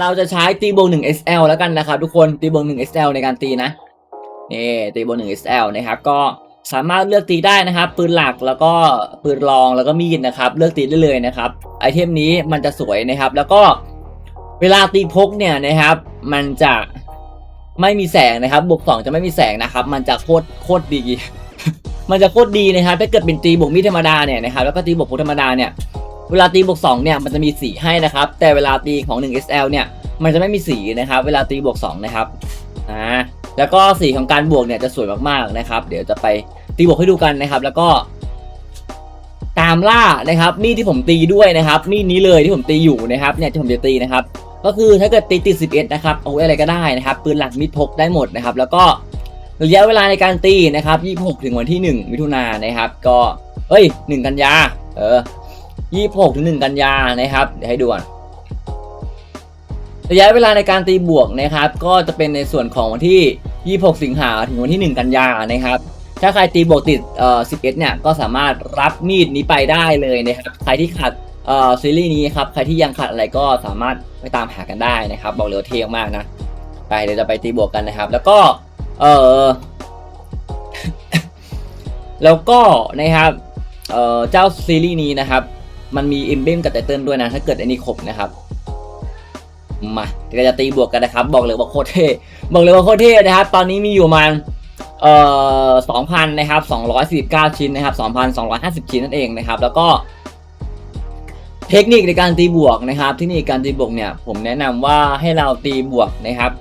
เราจะใช้ตีบวกหนึ่ง SL แล้วกันนะครับทุกคนตีบวกหนึ่ง SL ในการตีนะนี่ตีบวกหนึ่ง SL นะครับก็สามารถเลือกตีได้นะครับ ปืนหลักแล้วก็ปืนรองแล้วก็มีดนะครับ เลือกตีได้เลยนะครับ ไอเทมนี้มันจะสวยนะครับ แล้วก็เวลาตีพกเนี่ยนะครับ มันจะไม่มีแสงนะครับบวกสองจะไม่มีแสงนะครับ มันจะโคตรโคตรดี มันจะโคตรดีนะครับถ้าเกิดเป็นตีบวกมีดธรรมดาเนี่ยนะครับแล้วก็ตีบวกพกธรรมดาเนี่ย เวลาตีบวก2เนี่ยมันจะมีสีให้นะครับ แต่เวลาตีของ 1SL เนี่ยมันจะไม่มีสีนะครับ เวลาตีบวก2นะครับอ่าแล้วก็สีของการบวกเนี่ยจะสวยมากๆนะครับ เดี๋ยวจะไปตีบวกให้ดูกันนะครับ แล้วก็ตามล่านะครับมีดที่ผมตีด้วยนะครับมีดนี้เลยที่ผมตีอยู่นะครับเนี่ยที่ผมจะตีนะครับ ก็คือถ้าเกิดตีติด11นะครับเอาไว้อะไรก็ได้นะครับปืนหลักมีดพกได้หมดนะครับ แล้วก็ระยะเวลาในการตีนะครับ26ถึงวันที่ 1 มิถุนายนนะครับ ก็เอ้ย 1 กันยาเออ 26ถึง1กันยานะครับเดี๋ยวให้ดูก่อนระยะเวลาในการตีบวกนะครับ ก็จะเป็นในส่วนของวันที่ 26 สิงหาถึงวันที่ 1 กันยานะครับ ถ้าใครตีบวกติดเอ่อ11 เนี่ย ก็สามารถรับมีดนี้ไปได้เลยนะครับ ใครที่ขาดเอ่อซีรีส์นี้ครับ ใครที่ยังขาดอะไรก็สามารถไปตามหากันได้นะครับ บอกเลยว่าเท่มากนะ ไปเดี๋ยวจะไปตีบวกกันนะครับ แล้วก็เออแล้วก็นะครับเอ่อเจ้าซีรีส์นี้นะครับ มันมีอิมเบมกับไตเติลด้วยนะ ถ้าเกิดอันนี้ครบนะครับ มาเดี๋ยวเราจะตีบวกกันนะครับ บอกเลยว่าโคตรเท่บอกเลยว่าโคตรเท่นะครับ ตอนนี้มีอยู่ประมาณเอ่อสองพันนะครับสองร้อยสี่สิบเก้าชิ้นนะครับสองพันสองร้อยห้าสิบชิ้นนั่นเองนะครับ แล้วก็เทคนิคในการตีบวกนะครับเทคนิคการตีบวกเนี่ย ผมแนะนำว่าให้เราตีบวกนะครับ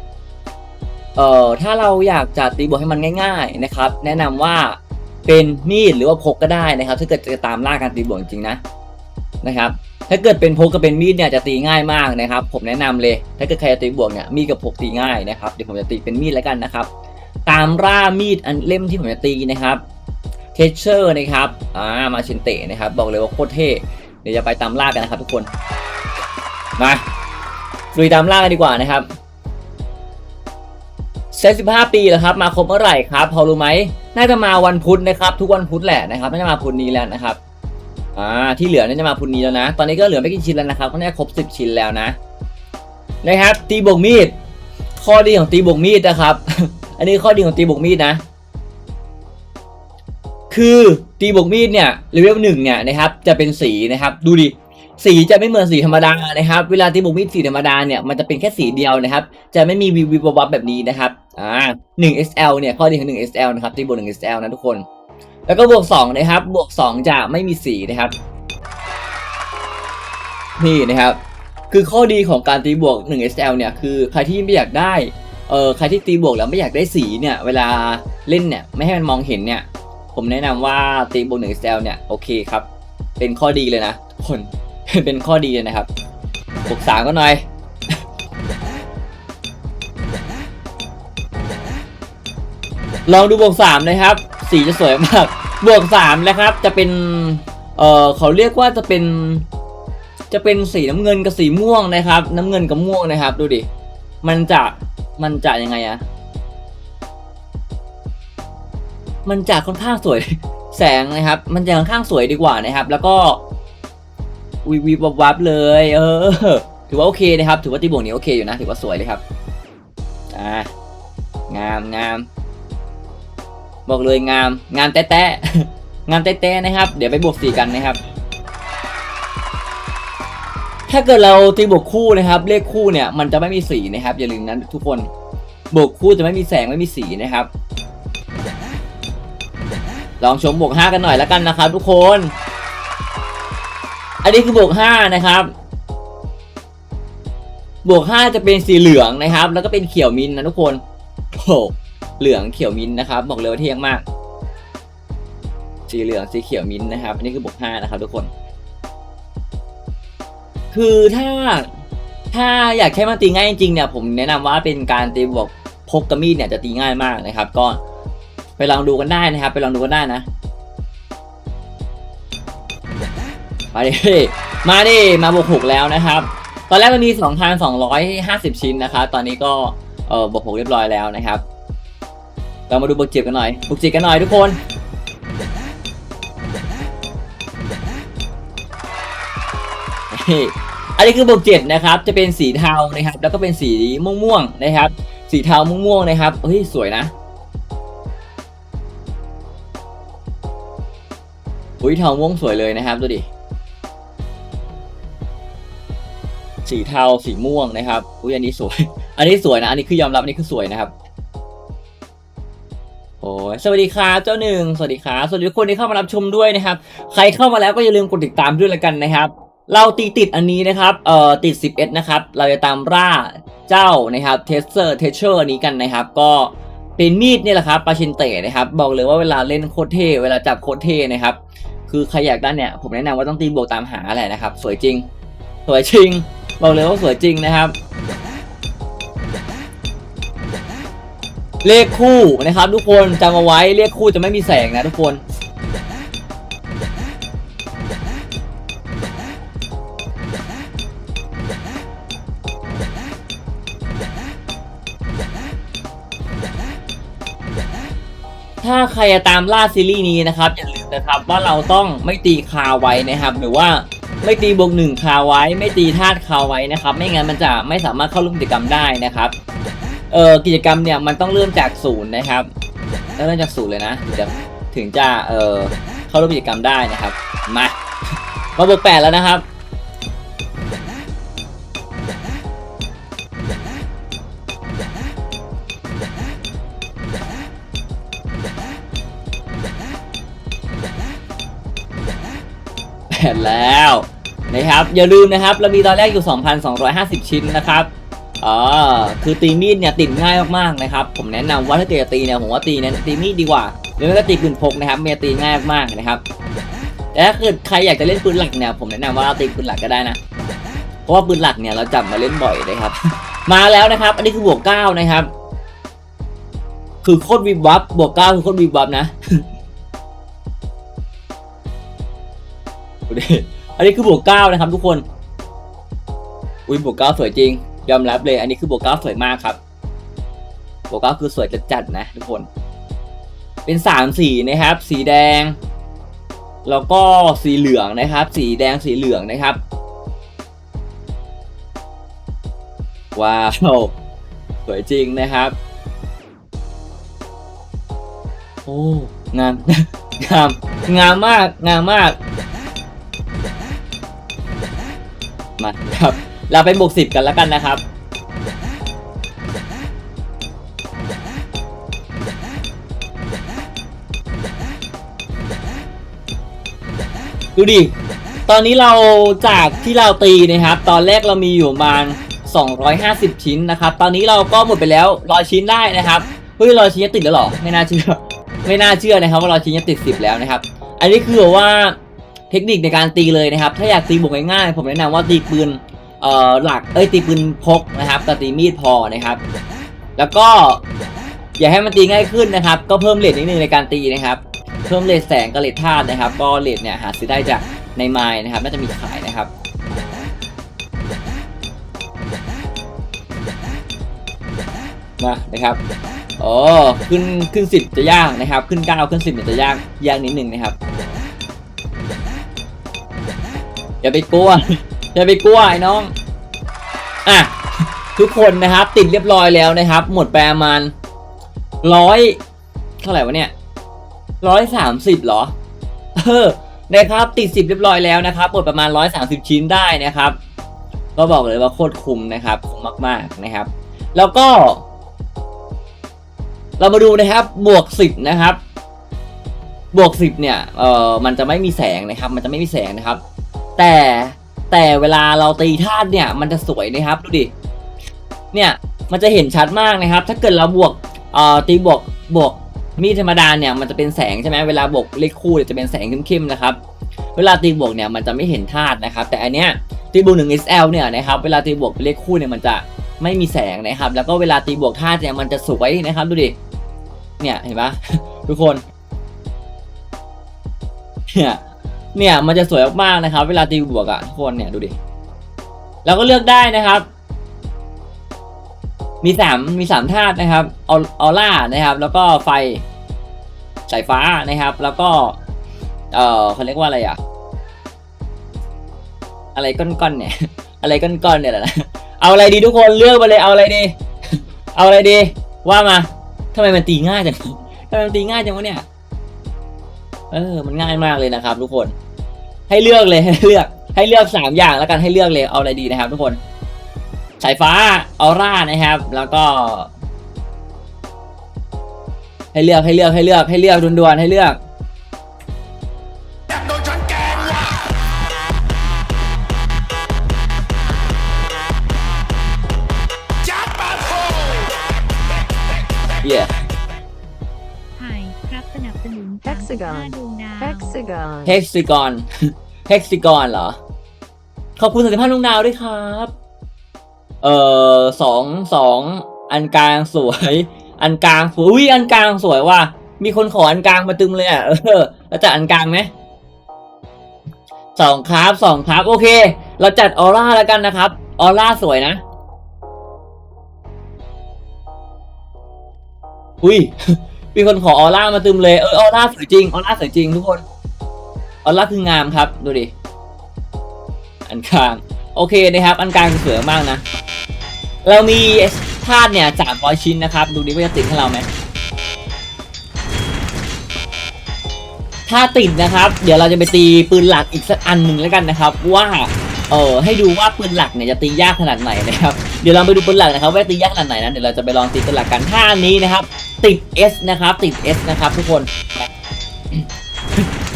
เอ่อถ้าเราอยากจะตีบวกให้มันง่าย ๆนะครับ แนะนำว่าเป็นมีดหรือว่าพกก็ได้นะครับ ถ้าเกิดจะตามล่าการตีบวกจริงๆนะ นะครับถ้าเกิดเป็นพกกับเป็นมีดเนี่ยจะตีง่ายมากนะครับ ผมแนะนำเลย ถ้าเกิดใครจะตีบวกเนี่ยมีดกับพกตีง่ายนะครับเดี๋ยวผมจะตีเป็นมีดแล้วกันนะครับ ตามล่ามีดอันเล่มที่ผมจะตีนะครับเทเชอร์นะครับอ่ามาชินเตะนะครับ บอกเลยว่าโคตรเท่เดี๋ยวจะไปตามล่ากันนะครับทุกคนมาลุยตามล่ากันดีกว่านะครับเซตสิบห้าปีแล้วครับ มาครบเมื่อไหร่ครับ พอรู้ไหมน่าจะมาวันพุธนะครับ ทุกวันพุธแหละนะครับน่าจะมาพุธนี้แล้วนะครับ อ่าที่เหลือน่าจะมาพุธนี้แล้วนะ ตอนนี้ก็เหลือไม่กี่ชิ้นแล้วนะครับก็น่าครบสิบชิ้นแล้วนะนะครับตีบวกมีด ข้อดีของตีบวกมีดนะครับ อันนี้ข้อดีของตีบวกมีดนะ คือตีบวกมีดเนี่ยเลเวลหนึ่งเนี่ยนะครับจะเป็นสีนะครับ ดูดิสีจะไม่เหมือนสีธรรมดานะครับ เวลาตีบวกมีดสีธรรมดาเนี่ยมันจะเป็นแค่สีเดียวนะครับ จะไม่มีวิววิววับแบบนี้นะครับอ่า1 SL เนี่ยข้อดีของ1 SL นะครับตีบวก1 SL นะทุกคน แล้วก็บวก 2 นะครับ บวก 2 จะไม่มีสีนะครับ นี่นะครับ คือข้อดีของการตีบวก 1 SL เนี่ย คือใครที่ไม่อยากได้ เออใครที่ตีบวกแล้วไม่อยากได้สีเนี่ย เวลาเล่นเนี่ย ไม่ให้มันมองเห็นเนี่ย ผมแนะนำว่าตีบวก 1 SL เนี่ย โอเคครับ เป็นข้อดีเลยนะคน เป็นข้อดีเลยนะครับ บวกสามก็หน่อยลองดูบวกสามนะครับ สีจะสวยมาก บวกสามนะครับ จะเป็น เออเขาเรียกว่าจะเป็น จะเป็นสีน้ำเงินกับสีม่วงนะครับ น้ำเงินกับม่วงนะครับ ดูดิ มันจะ มันจะยังไงอะมันจะค่อนข้างสวย แสงนะครับ มันจะค่อนข้างสวยดีกว่านะครับ แล้วก็วิววิบวับเลย เออ ถือว่าโอเคนะครับ ถือว่าตีบวกนี้โอเคอยู่นะ ถือว่าสวยเลยครับ อ่า งามงาม บอกเลยงามงามแต๊ะงามแต๊ะนะครับ เดี๋ยวไปบวกสีกันนะครับ ถ้าเกิดเราตีบวกคู่นะครับ เลขคู่เนี่ยมันจะไม่มีสีนะครับ อย่าลืมนั้นทุกคนบวกคู่จะไม่มีแสงไม่มีสีนะครับลองชมบวกห้ากันหน่อยแล้วกันนะครับ ทุกคน อันนี้คือบวกห้านะครับบวกห้าจะเป็นสีเหลืองนะครับ แล้วก็เป็นเขียวมินนะทุกคนโอ้โห เหลืองเขียวมินนะครับ บอกเลยว่าเที่ยงมาก สีเหลืองสีเขียวมินนะครับ อันนี้คือบวกห้านะครับ ทุกคน คือถ้าถ้าอยากแค่มาตีง่ายจริงเนี่ยผมแนะนำว่าเป็นการตีบวกพกกระมีดเนี่ยจะตีง่ายมากนะครับ ก็ไปลองดูกันได้นะครับ ไปลองดูกันได้นะมาดิมาดิมาบวกหกแล้วนะครับ ตอนแรกมันมีสองพันสองร้อยห้าสิบชิ้นนะครับ ตอนนี้ก็เออบวกหกเรียบร้อยแล้วนะครับ เรามาดูบวกเจ็บกันหน่อยบวกเจ็บกันหน่อยทุกคนอันนี้คือบวกเจ็ดนะครับ จะเป็นสีเทานะครับ แล้วก็เป็นสีม่วงๆนะครับ สีเทาม่วงๆนะครับเฮ้ยสวยนะอุ้ยเทาม่วงสวยเลยนะครับดูดิสีเทาสีม่วงนะครับอุ้ยอันนี้สวย อันนี้สวยนะ อันนี้คือยอมรับอันนี้คือสวยนะครับ อยสวัสดีครับเจ้าหนึ่งสวัสดีครับสวัสดีทุกคนที่เข้ามารับชมด้วยนะครับ ใครเข้ามาแล้วก็อย่าลืมกดติดตามด้วยละกันนะครับ เราตีติดอันนี้นะครับเอ่อติด 11 นะครับ เราจะตามล่าเจ้านะครับเทสเซอร์เทเชอร์นี้กันนะครับ ก็เป็นมีดเนี่ยแหละครับปาชินเตะนะครับ บอกเลยว่าเวลาเล่นโคตรเท่เวลาจับโคตรเท่นะครับ คือใครอยากได้เนี่ยผมแนะนำว่าต้องตีบวกตามหาแหละนะครับ สวยจริง สวยจริง บอกเลยว่าสวยจริงนะครับ เลขคู่นะครับ ทุกคนจำเอาไว้เลขคู่จะไม่มีแสงนะทุกคนถ้าใครจะตามล่าซีรีส์นี้นะครับอย่าลืมนะครับว่าเราต้องไม่ตีคาไว้นะครับ หรือว่าไม่ตีบวกหนึ่งคาไว้ ไม่ตีธาตุคาไว้นะครับ ไม่งั้นมันจะไม่สามารถเข้าร่วมกิจกรรมได้นะครับ เออกิจกรรมเนี่ยมันต้องเริ่มจากศูนย์นะครับต้องเริ่มจากศูนย์เลยนะถึงจะถึงจะเออเข้าร่วมกิจกรรมได้นะครับ มามาบวกแปดแล้วนะครับแปดแล้วนะครับอย่าลืมนะครับเรามีตอนแรกอยู่ 2,250 ชิ้นนะครับ อ่าคือตีมีดเนี่ยติดง่ายมากๆนะครับผมแนะนำว่าถ้าเกิดจะตีเนี่ยผมว่าตีเน้นตีมีดดีกว่าหรือไม่ก็ตีปืนพกนะครับเมียตีง่ายมากๆนะครับแต่ถ้าเกิดใครอยากจะเล่นปืนหลักเนี่ยผมแนะนำว่าตีปืนหลักก็ได้นะเพราะว่าปืนหลักเนี่ยเราจับมาเล่นบ่อยนะครับ มาแล้วนะครับ อันนี้คือบวกเก้านะครับ คือโคตรวิบวับบวกเก้าคือโคตรวิบวับนะดูดิอันนี้คือบวกเก้านะครับ ทุกคน อุ้ยบวกเก้าสวยจริง ยอมรับเลยอันนี้คือบวกเก้าสวยมากครับ บวกเก้าคือสวยจัดๆนะทุกคน เป็นสามสีนะครับ สีแดง แล้วก็สีเหลืองนะครับ สีแดงสีเหลืองนะครับว้าวสวยจริงนะครับ โอ้งามงามงามมากงามมากมาครับ เราไปบวกสิบกันแล้วกันนะครับ ดูดิ ตอนนี้เราจากที่เราตีนะครับ ตอนแรกเรามีอยู่ประมาณ 250 ชิ้นนะครับ ตอนนี้เราก็หมดไปแล้วร้อยชิ้นได้นะครับ เฮ้ยร้อยชิ้นจะติดแล้วหรอ ไม่น่าเชื่อ ไม่น่าเชื่อนะครับ ว่าร้อยชิ้นจะติด 10 แล้วนะครับ อันนี้คือว่าเทคนิคในการตีเลยนะครับ ถ้าอยากตีบวกง่ายๆ ผมแนะนำว่าตีปืน เอ่อหลักเอ้ยตีปืนพกนะครับกับตีมีดพอนะครับ แล้วก็อย่าให้มันตีง่ายขึ้นนะครับ ก็เพิ่มเลทนิดนึงในการตีนะครับ เพิ่มเลทแสงกับเลทธาตุนะครับ ก็เลทเนี่ยหาซื้อได้จากในไมล์นะครับ น่าจะมีขายนะครับมานะครับโอ้ขึ้นขึ้นสิบจะยากนะครับ ขึ้นเก้าขึ้นสิบเนี่ยจะยากยากนิดนึงนะครับ อย่าไปกลัว อย่าไปกลัวไอ้น้อง อะ ทุกคนนะครับ ติดเรียบร้อยแล้วนะครับ หมดไปประมาณร้อยเท่าไหร่วะเนี่ยร้อยสามสิบหรอ เออนะครับติดสิบเรียบร้อยแล้วนะครับหมดประมาณร้อยสามสิบชิ้นได้นะครับ ก็บอกเลยว่าโคตรคุ้มนะครับคุ้มมาก ๆนะครับ แล้วก็ เรามาดูนะครับบวกสิบนะครับบวกสิบเนี่ยเออมันจะไม่มีแสงนะครับ มันจะไม่มีแสงนะครับ แต่ แต่เวลาเราตีธาตุเนี่ยมันจะสวยนะครับดูดิเนี่ยมันจะเห็นชัดมากนะครับ ถ้าเกิดเราบวกเอ่อตีบวกบวกมีดธรรมดาเนี่ยมันจะเป็นแสงใช่ไหมเวลาบวกเลขคู่จะเป็นแสงเข้มๆนะครับเวลาตีบวกเนี่ยมันจะไม่เห็นธาตุนะครับ แต่อันเนี้ยตีบวกหนึ่ง SL เนี่ยนะครับเวลาตีบวกเป็นเลขคู่เนี่ยมันจะไม่มีแสงนะครับ แล้วก็เวลาตีบวกธาตุเนี่ยมันจะสวยนะครับดูดิเนี่ยเห็นปะทุกคนเนี่ย เนี่ยมันจะสวยมากๆนะครับ เวลาตีบวกอะทุกคนเนี่ยดูดิแล้วก็เลือกได้นะครับ มีสามมีสามธาตุนะครับออออร่านะครับ แล้วก็ไฟสายฟ้านะครับ แล้วก็ เออเขาเรียกว่าอะไรอะอะไรก้อนๆเนี่ย อะไรก้อนๆเนี่ยแหละนะเอาอะไรดีทุกคนเลือกมาเลยเอาอะไรดี เอาอะไรดี ว่ามาทำไมมันตีง่ายจังทำไมมันตีง่ายจังวะเนี่ย เออ มันง่ายมากเลยนะครับ ทุกคน ให้เลือกเลยให้เลือก ให้เลือกสามอย่างแล้วกันให้เลือกเลยเอาอะไรดีนะครับ ทุกคน สายฟ้าออร่านะครับ แล้วก็ ให้เลือกให้เลือกให้เลือกให้เลือกด่วนๆให้เลือก เฮกซิกอนเฮกซิกอนเหรอ ขอบคุณสติภาลุงดาวด้วยครับ เอ่อสองสองอันกลางสวย อันกลางสวยอุ้ยอันกลางสวยว่ะมีคนขออันกลางมาตึมเลยอะเออแล้วจัดอันกลางไหมสองครับสองครับ โอเค เราจัดออร่าแล้วกันนะครับ ออร่าสวยนะ อุ้ยมีคนขอออร่ามาตึมเลยเออออร่าสวยจริงออร่าสวยจริงทุกคน ออร่าคืองามครับ ดูดิ อันกลาง โอเคนะครับ อันกลางสวยมากนะ เรามีธาตุเนี่ยสามร้อยชิ้นนะครับ ดูดิว่าจะติดให้เราไหมถ้าติดนะครับ เดี๋ยวเราจะไปตีปืนหลักอีกสักอันหนึ่งแล้วกันนะครับ ว่าเออให้ดูว่าปืนหลักเนี่ยจะตียากขนาดไหนนะครับ เดี๋ยวเราไปดูปืนหลักนะครับว่าตียากขนาดไหนนะเดี๋ยวเราจะไปลองตีปืนหลักกันท่านี้นะครับ ติด S นะครับ ติด S นะครับ ทุกคน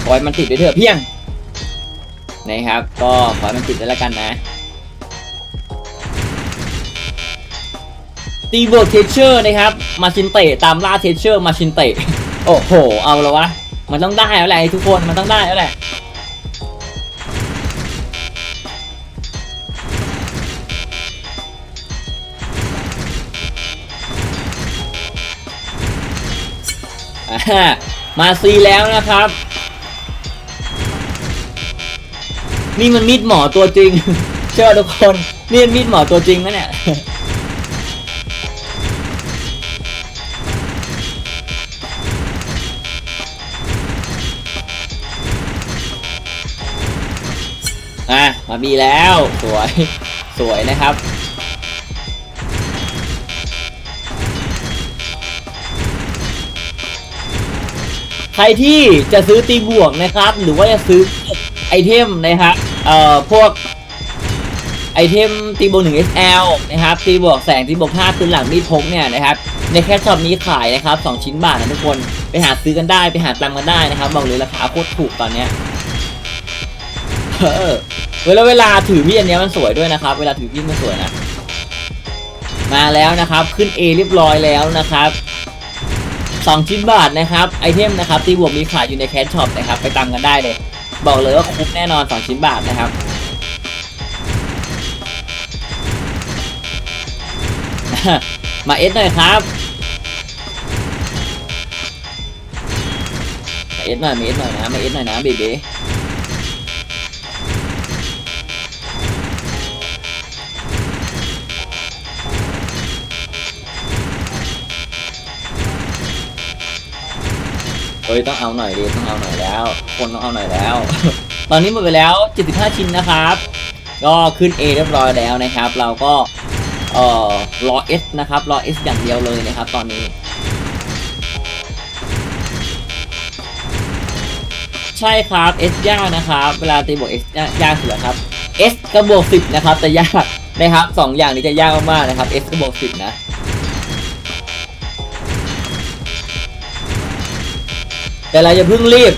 ขอให้มันติดด้วยเถอะเพียง นะครับ ก็ขอให้มันติดแล้วกันนะตีเวิร์กเทเชอร์นะครับ มาชินเตะตามล่าเทเชอร์มาชินเตะโอ้โห เอาแล้ววะ มันต้องได้แล้วแหละทุกคน มันต้องได้แล้วแหละ มาซีแล้วนะครับ นี่มันมีดหมอตัวจริงเชื่อทุกคน นี่มันมีดหมอตัวจริงนะเนี่ยอะมาบีแล้วสวยสวยนะครับใครที่จะซื้อตีบวกนะครับ หรือว่าจะซื้อไอเทมนะครับ เอ่อพวกไอเทมตีบวก1 SL นะครับตีบวกแสงตีบวกท่าคืนหลังมีดพกเนี่ยนะครับในแคชช็อปนี้ขายนะครับ2ชิ้นบาทนะทุกคนไปหาซื้อกันได้ไปหาตามกันได้นะครับ บอกเลยราคาโคตรถูกตอนเนี้ยเออเวลาเวลาถือมีดอันเนี้ยมันสวยด้วยนะครับ เวลาถือมีดมันสวยนะ มาแล้วนะครับขึ้น A เรียบร้อยแล้วนะครับสองชิ้นบาทนะครับไอเทมนะครับตีบวกมีขายอยู่ในแคชช็อปนะครับไปตามกันได้เลย บอกเลยว่าคุ้มแน่นอนสองชิ้นบาทนะครับมาเอสหน่อยครับมาเอสหน่อยมาเอสหน่อยนะมาเอสหน่อยนะเบเบ เฮ้ยต้องเอาหน่อยดิต้องเอาหน่อยแล้ว คนต้องเอาหน่อยแล้ว ตอนนี้หมดไปแล้ว 75 ชิ้นนะครับ ก็ขึ้น A เรียบร้อยแล้วนะครับ เราก็เอ่อรอ S นะครับรอ S อย่างเดียวเลยนะครับ ตอนนี้ ใช่ครับ S ยากนะครับ เวลาตีบวก S ยากยากสุดแล้วครับ S กับบวก10นะครับแต่ยากนะครับสองอย่างนี้จะยากมากๆนะครับ S กับบวก10นะ แต่เราอย่าเพิ่งรีบ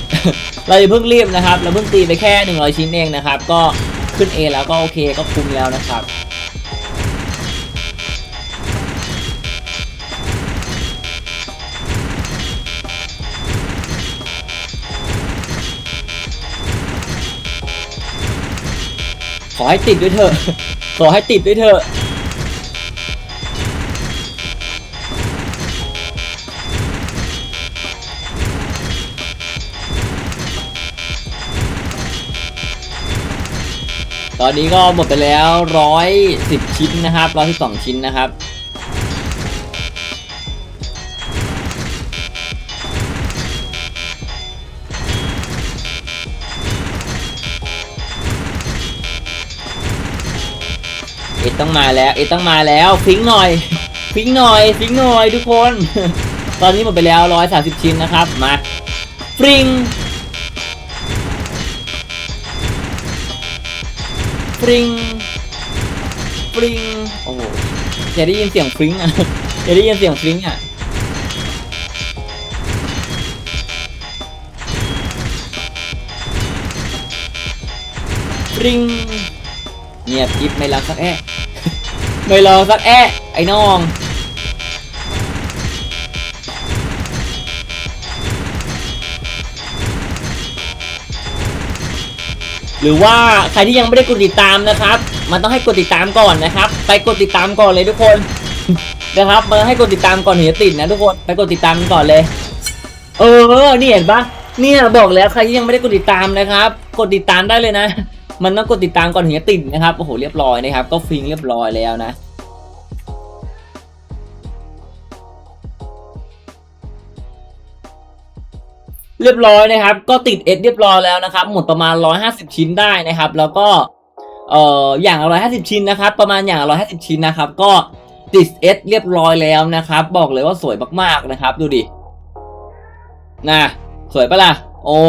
เราอย่าเพิ่งรีบนะครับ เราเพิ่งตีไปแค่ 100 ชิ้นเองนะครับ ก็ขึ้น A แล้วก็โอเคก็คุ้มแล้วนะครับขอให้ติดด้วยเถอะ ขอให้ติดด้วยเถอะ ตอนนี้ก็หมดไปแล้วร้อยสิบชิ้นนะครับร้อยสิบสองชิ้นนะครับเอ็ดต้องมาแล้วเอ็ดต้องมาแล้วฟิงหน่อยฟิงหน่อยฟิงหน่อยทุกคน ตอนนี้หมดไปแล้วร้อยสาสิบชิ้นนะครับ มาฟริง ฟริงฟริงโอ้โหจะได้ยินเสียงฟริงอะจะได้ยินเสียงฟริงอะปริงเงียบกิ๊บไม่ลองสักแอะไม่ลองสักแอะไอ้น้อง หรือว่าใครที่ยังไม่ได้กดติดตามนะครับ มันต้องให้กดติดตามก่อนนะครับ ไปกดติดตามก่อนเลยทุกคนนะครับมันให้กดติดตามก่อนถึงจะติดนะทุกคนไปกดติดตามก่อนเลย เออนี่เห็นปะเนี่ยบอกแล้วใครที่ยังไม่ได้กดติดตามนะครับ กดติดตามได้เลยนะ มันต้องกดติดตามก่อนถึงจะติดนะครับโอ้โหเรียบร้อยนะครับ ก็ฟิงเรียบร้อยแล้วนะ เรียบร้อยนะครับ ก็ติดเอเรียบร้อยแล้วนะครับ หมดประมาณ 150 ชิ้นได้นะครับ แล้วก็เอ่ออย่างละ150 ชิ้นนะครับ ประมาณอย่างละ150 ชิ้นนะครับ ก็ติดเอเรียบร้อยแล้วนะครับ บอกเลยว่าสวยมากๆนะครับ ดูดิน่ะสวยปะล่ะโอ้